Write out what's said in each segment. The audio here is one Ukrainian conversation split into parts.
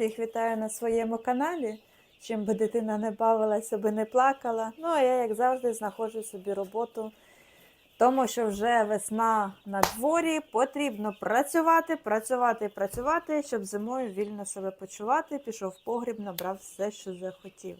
всіх вітаю на своєму каналі. Чим би дитина не бавилася, би не плакала. Ну, а я, як завжди, знаходжу собі роботу, тому що вже весна на дворі, потрібно працювати, працювати працювати, щоб зимою вільно себе почувати. Пішов в погріб, набрав все, що захотів.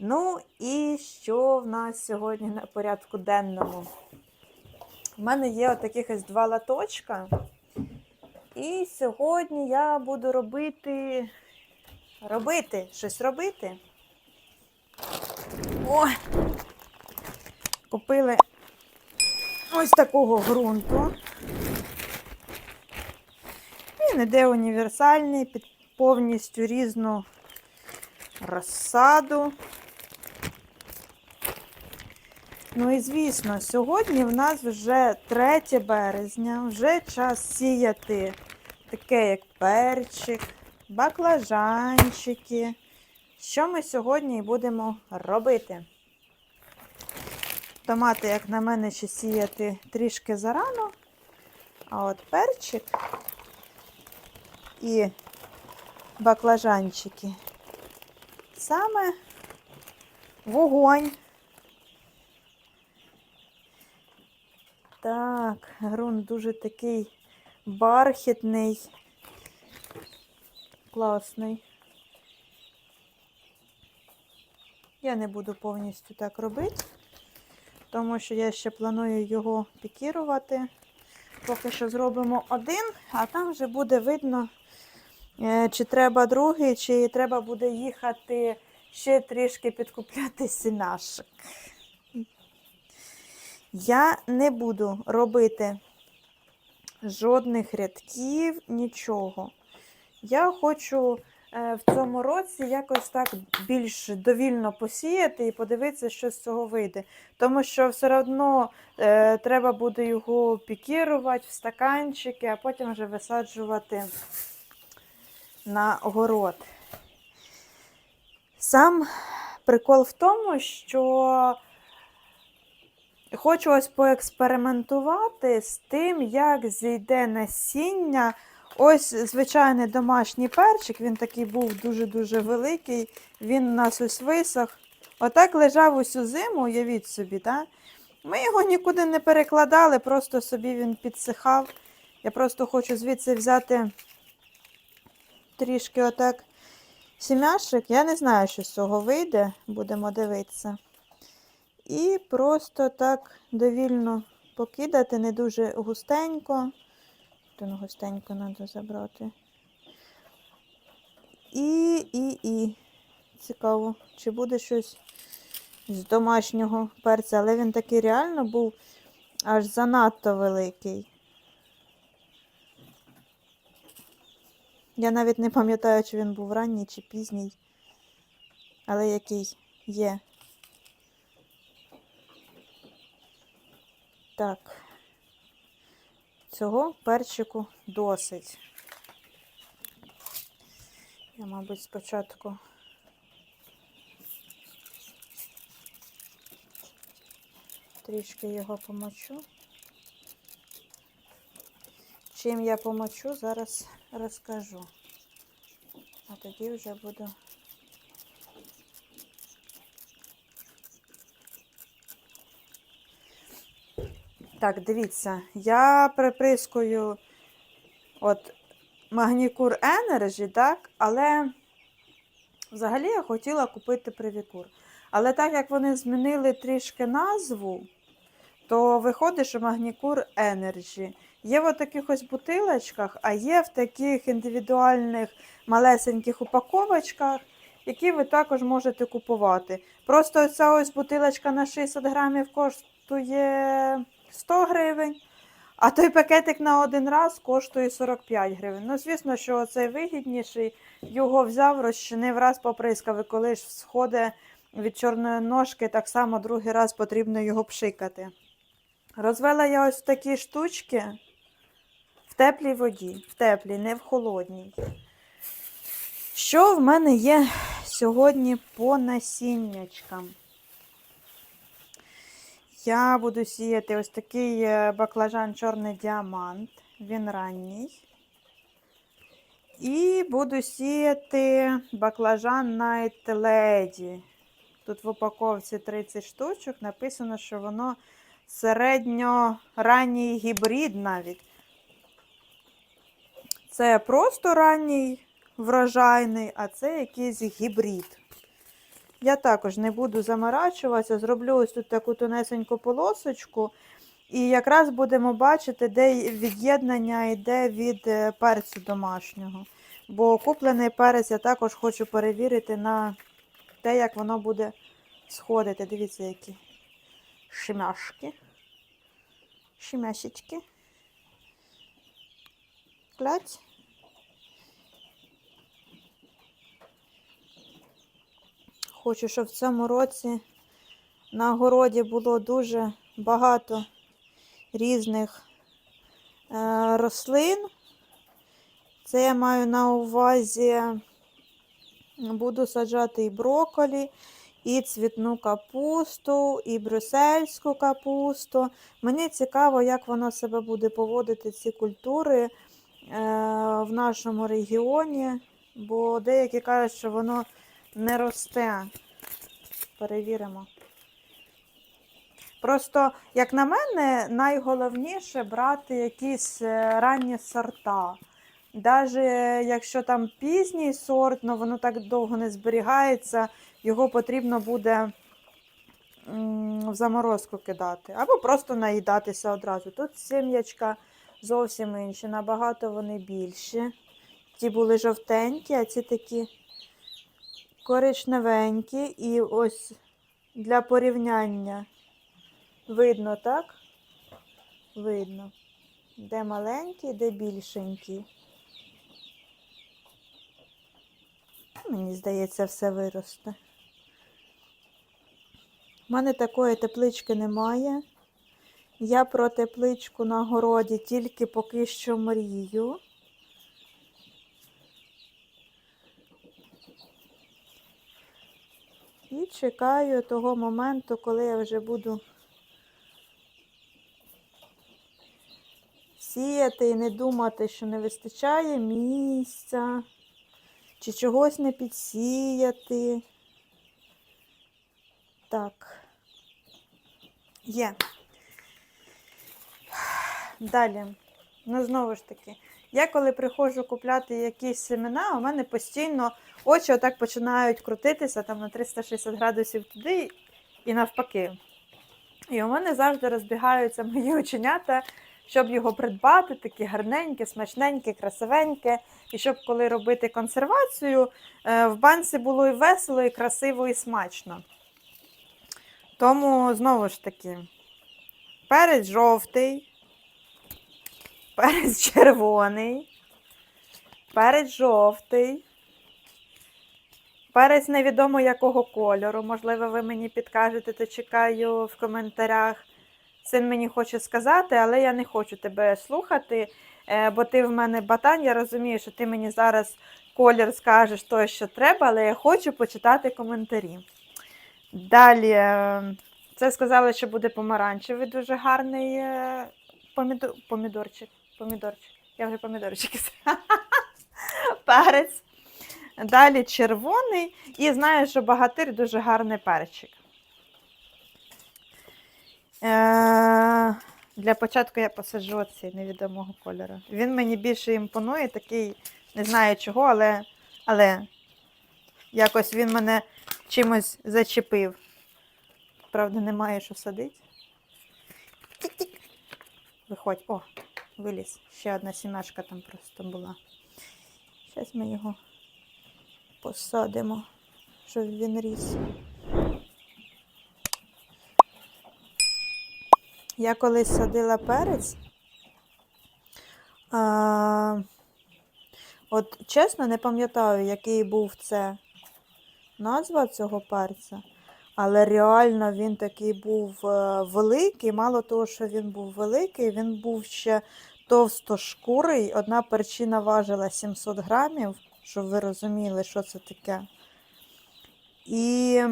Ну і що в нас сьогодні на порядку денному? У мене є отаких два латочка. І сьогодні я буду робити. Робити, щось робити. О! Купили ось такого ґрунту. Він іде універсальний, під повністю різну розсаду. Ну і звісно, сьогодні в нас вже 3 березня, вже час сіяти таке, як перчик, баклажанчики. Що ми сьогодні будемо робити? Томати, як на мене, ще сіяти трішки зарано, а от перчик і баклажанчики саме вогонь. Так, ґрунт дуже такий бархітний, класний. Я не буду повністю так робити, тому що я ще планую його пікірувати. Поки що зробимо один, а там вже буде видно, е, чи треба другий, чи треба буде їхати ще трішки підкупляти сінашок. Я не буду робити жодних рядків, нічого. Я хочу е, в цьому році якось так більш довільно посіяти і подивитися, що з цього вийде. Тому що все одно е, треба буде його пікірувати в стаканчики, а потім вже висаджувати на город. Сам прикол в тому, що Хочу ось поекспериментувати з тим, як зійде насіння. Ось звичайний домашній перчик, він такий був дуже-дуже великий. Він у нас ось висох. Отак лежав усю зиму, уявіть собі, так? Ми його нікуди не перекладали, просто собі він підсихав. Я просто хочу звідси взяти трішки отак сім'яшок. Я не знаю, що з цього вийде, будемо дивитися. І просто так довільно покидати, не дуже густенько. Тут густенько треба забрати. І, і, і. Цікаво, чи буде щось з домашнього перця, але він такий реально був аж занадто великий. Я навіть не пам'ятаю, чи він був ранній, чи пізній, але який є. Так, цього перчику досить. Я, мабуть, спочатку трішки його помочу. Чим я помочу, зараз розкажу. А тоді вже буду Так, дивіться, я припискую от Магнікур Energy, так, але взагалі я хотіла купити Привікур. Але так як вони змінили трішки назву, то виходить, що Магнікур Energy. Є в таких ось бутилочках, а є в таких індивідуальних малесеньких упаковочках, які ви також можете купувати. Просто ця ось бутилочка на 60 грамів коштує 100 гривень, а той пакетик на один раз коштує 45 гривень. Ну, звісно, що цей вигідніший, його взяв, розчинив раз поприскав, і коли ж сходить від чорної ножки, так само другий раз потрібно його пшикати. Розвела я ось такі штучки в теплій воді, в теплій, не в холодній. Що в мене є сьогодні по насіннячкам? Я буду сіяти ось такий е, баклажан чорний діамант. Він ранній. І буду сіяти баклажан Night Lady. Тут в упаковці 30 штучок написано, що воно середньоранній гібрид навіть. Це просто ранній врожайний, а це якийсь гібрид. Я також не буду заморачуватися, зроблю ось тут таку тонесеньку полосочку. І якраз будемо бачити, де від'єднання йде від е, перцю домашнього. Бо куплений перець я також хочу перевірити на те, як воно буде сходити. Дивіться, які шимяшки. Шимяшечки. Клять. Хочу, щоб в цьому році на городі було дуже багато різних е, рослин. Це я маю на увазі, буду саджати і брокколі, і цвітну капусту, і брюссельську капусту. Мені цікаво, як воно себе буде поводити, ці культури е, в нашому регіоні, бо деякі кажуть, що воно не росте. Перевіримо. Просто, як на мене, найголовніше брати якісь е, ранні сорта. Навіть якщо там пізній сорт, ну воно так довго не зберігається, його потрібно буде в заморозку кидати. Або просто наїдатися одразу. Тут сім'ячка зовсім інші, набагато вони більші. Ті були жовтенькі, а ці такі коричневенькі. І ось для порівняння. Видно, так? Видно. Де маленький, де більшенький. Мені здається, все виросте. У мене такої теплички немає. Я про тепличку на городі тільки поки що мрію. І чекаю того моменту, коли я вже буду сіяти і не думати, що не вистачає місця, чи чогось не підсіяти. Так. Є. Далі. Ну, знову ж таки, я коли приходжу купляти якісь семена, у мене постійно очі отак починають крутитися там на 360 градусів туди і навпаки. І у мене завжди розбігаються мої оченята, щоб його придбати, такі гарненькі, смачненькі, красивенькі. І щоб коли робити консервацію, е, в банці було і весело, і красиво, і смачно. Тому, знову ж таки, перець жовтий, перець червоний, перець жовтий, перець невідомо якого кольору. Можливо, ви мені підкажете, то чекаю в коментарях. Син мені хоче сказати, але я не хочу тебе слухати, е, бо ти в мене батан. Я розумію, що ти мені зараз колір скажеш той, що треба, але я хочу почитати коментарі. Далі, е, це сказали, що буде помаранчевий, дуже гарний е, помідор... помідорчик. Помідорчик. Я вже помідорчик. Перець. Далі червоний. І знаю, що багатир дуже гарний перчик. Е, Для початку я посаджу цей невідомого кольору. Він мені більше імпонує, такий, не знаю чого, але, але якось він мене чимось зачепив. Правда, немає що садити. Виходь. О, виліз. Ще одна сімашка там просто була. Зараз ми його посадимо, щоб він ріс. Я колись садила перець. А, от чесно, не пам'ятаю, який був це назва цього перця, але реально він такий був е, великий. Мало того, що він був великий, він був ще товстошкурий. Одна перчина важила 700 грамів, щоб ви розуміли, що це таке. І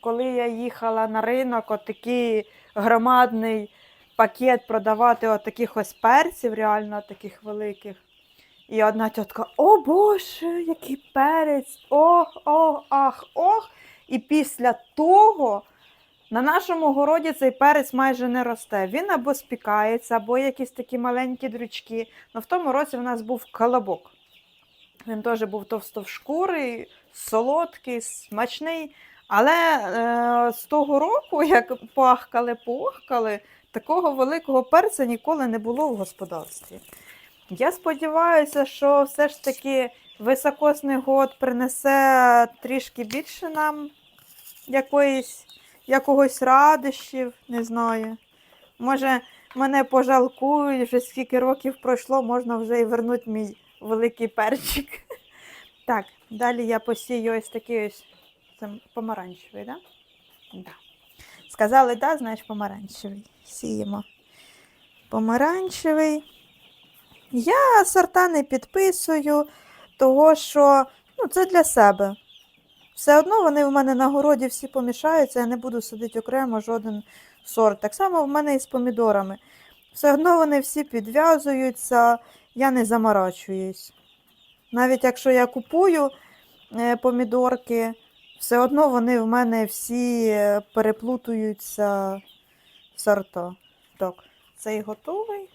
коли я їхала на ринок, отакий громадний пакет продавати от ось перців, реально таких великих. І одна тітка: О Боже, який перець! Ох, ох, ах, ох. І після того на нашому городі цей перець майже не росте. Він або спікається, або якісь такі маленькі дрючки. Ну в тому році в нас був колобок. Він теж був товстовшкурий, солодкий, смачний. Але е, з того року, як пахкали, похкали, такого великого перця ніколи не було в господарстві. Я сподіваюся, що все ж таки високосний год принесе трішки більше нам якоїсь, якогось радощів, не знаю. Може, мене пожалкують, вже скільки років пройшло, можна вже і вернути мій великий перчик. Так, далі я посію ось такий ось це помаранчевий? Да? Да. Сказали, да, знаєш, помаранчевий. Сіємо. Помаранчевий. Я сорта не підписую, того що ну, це для себе. Все одно вони в мене на городі всі помішаються, я не буду садити окремо жоден сорт. Так само в мене і з помідорами. Все одно вони всі підв'язуються, я не заморачуюсь. Навіть якщо я купую е, помідорки, все одно вони в мене всі е, переплутуються в сорта. Так, цей готовий.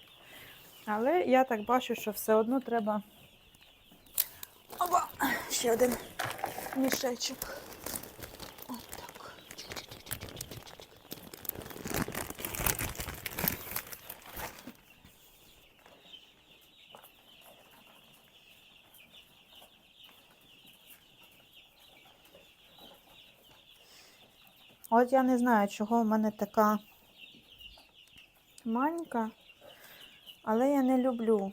Але я так бачу, що все одно треба. Опа, ще один мішечок. От я не знаю, чого в мене така манька, але я не люблю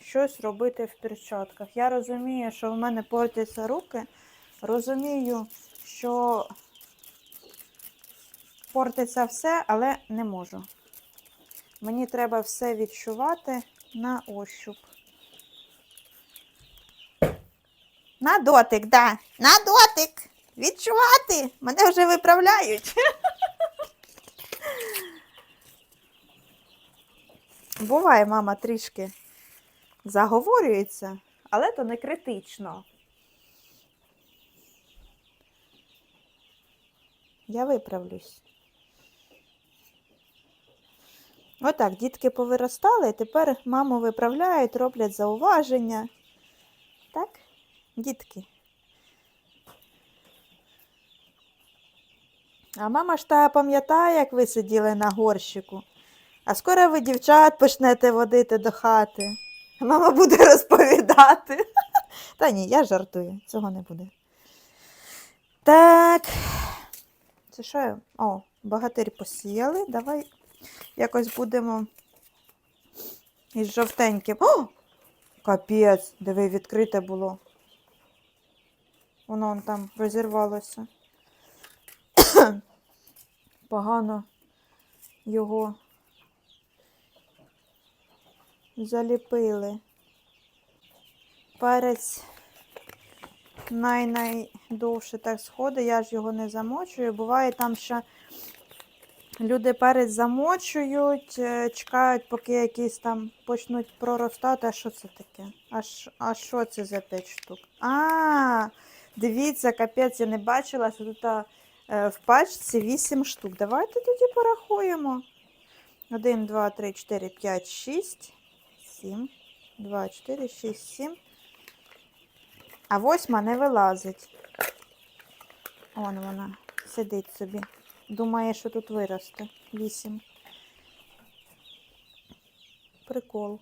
щось робити в перчатках. Я розумію, що в мене портяться руки. Розумію, що портиться все, але не можу. Мені треба все відчувати на ощуп. На дотик, да. На дотик. Відчувати. Мене вже виправляють. Буває, мама трішки заговорюється, але то не критично. Я виправлюсь. Отак, дітки повиростали, тепер маму виправляють, роблять зауваження. Так, дітки. А мама ж та пам'ятає, як ви сиділи на горщику. А скоро ви, дівчат, почнете водити до хати. Мама буде розповідати. Та ні, я жартую, цього не буде. Так. Це що? я? О, багатир посіяли. Давай якось будемо із жовтеньким. О! Капець, диви, відкрите було. Воно он там розірвалося. Погано його заліпили. Перець най-найдовше так сходить, я ж його не замочую. Буває там ще люди перець замочують, е, чекають, поки якісь там почнуть проростати. А що це таке? А, а що це за 5 штук? А, дивіться, капець, я не бачила, що тут в пачці 8 штук. Давайте тоді порахуємо. 1, 2, 3, 4, 5, 6, 7, 2, 4, 6, 7. А восьма не вилазить. Вон вона сидить собі. Думає, що тут виросте. Вісім. Прикол.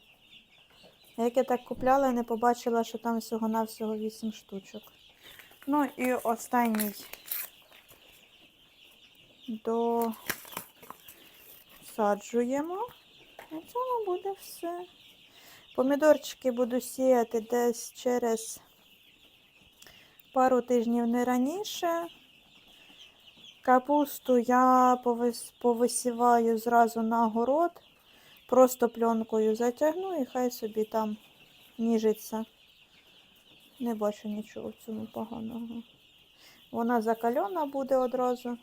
Як я так купляла і не побачила, що там всього-навсього 8 штучок. Ну і останній досаджуємо. На цьому буде все. Помідорчики буду сіяти десь через пару тижнів не раніше. Капусту я повисіваю зразу на город, просто пленкою затягну і хай собі там ніжиться. Не бачу нічого в цьому поганого. Вона закальона буде одразу.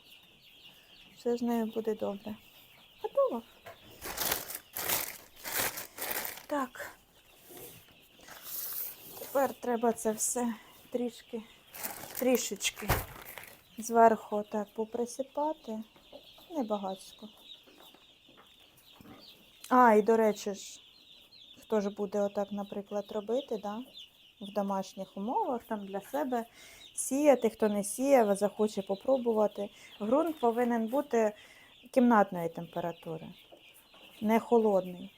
Все з нею буде добре. Готово. Так. Тепер треба це все трішки, трішечки зверху так поприсипати. Небагацько. А, і до речі ж, хто ж буде отак, наприклад, робити, да? в домашніх умовах, там для себе сіяти, хто не сіяв, захоче попробувати. Ґрунт повинен бути кімнатної температури, не холодний,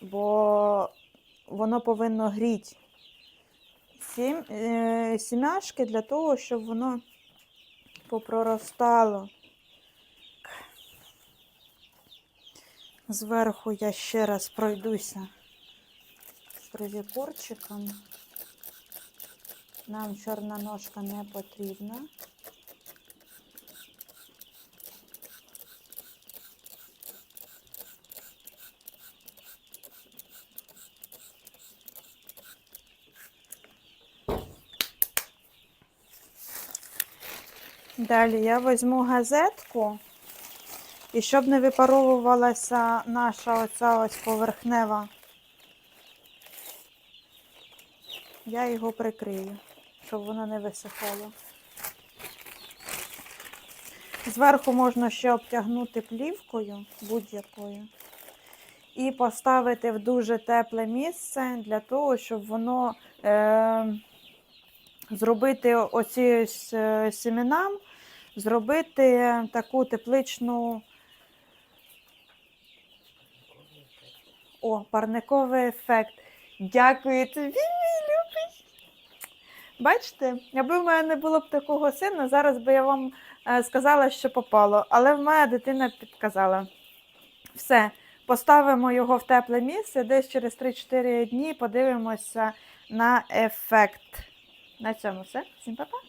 бо воно повинно гріти е, сім'яшки для того, щоб воно попроростало. Зверху я ще раз пройдуся з привікорчиком. Нам чорна ножка не потрібна. Далі я візьму газетку, і щоб не випаровувалася наша оця ось поверхнева, я його прикрию, щоб воно не висихало. Зверху можна ще обтягнути плівкою будь-якою і поставити в дуже тепле місце для того, щоб воно е, зробити оці е, семенам, зробити таку тепличну. О, парниковий ефект. Дякую тобі. Бачите, аби в мене не було б такого сина, зараз би я вам е, сказала, що попало. Але в мене дитина підказала. Все, поставимо його в тепле місце, десь через 3-4 дні подивимося на ефект. На цьому все. Всім па-па.